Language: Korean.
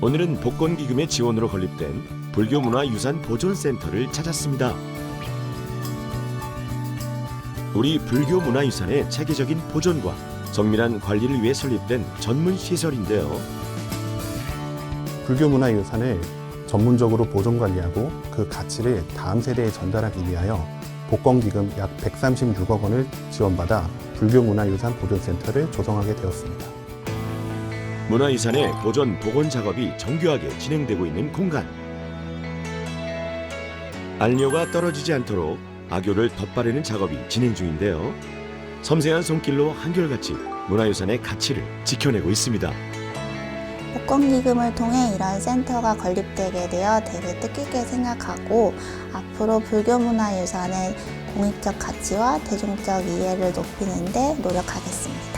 오늘은 복권기금의 지원으로 건립된 불교문화유산 보존센터를 찾았습니다. 우리 불교문화유산의 체계적인 보존과 정밀한 관리를 위해 설립된 전문 시설인데요. 불교문화유산을 전문적으로 보존 관리하고 그 가치를 다음 세대에 전달하기 위하여 복권기금 약 136억 원을 지원받아 불교문화유산 보존센터를 조성하게 되었습니다. 문화유산의 보존 복원 작업이 정교하게 진행되고 있는 공간. 안료가 떨어지지 않도록 악교를 덧바르는 작업이 진행 중인데요. 섬세한 손길로 한결같이 문화유산의 가치를 지켜내고 있습니다. 복권기금을 통해 이런 센터가 건립되게 되어 되게 뜻깊게 생각하고 앞으로 불교 문화유산의 공익적 가치와 대중적 이해를 높이는 데 노력하겠습니다.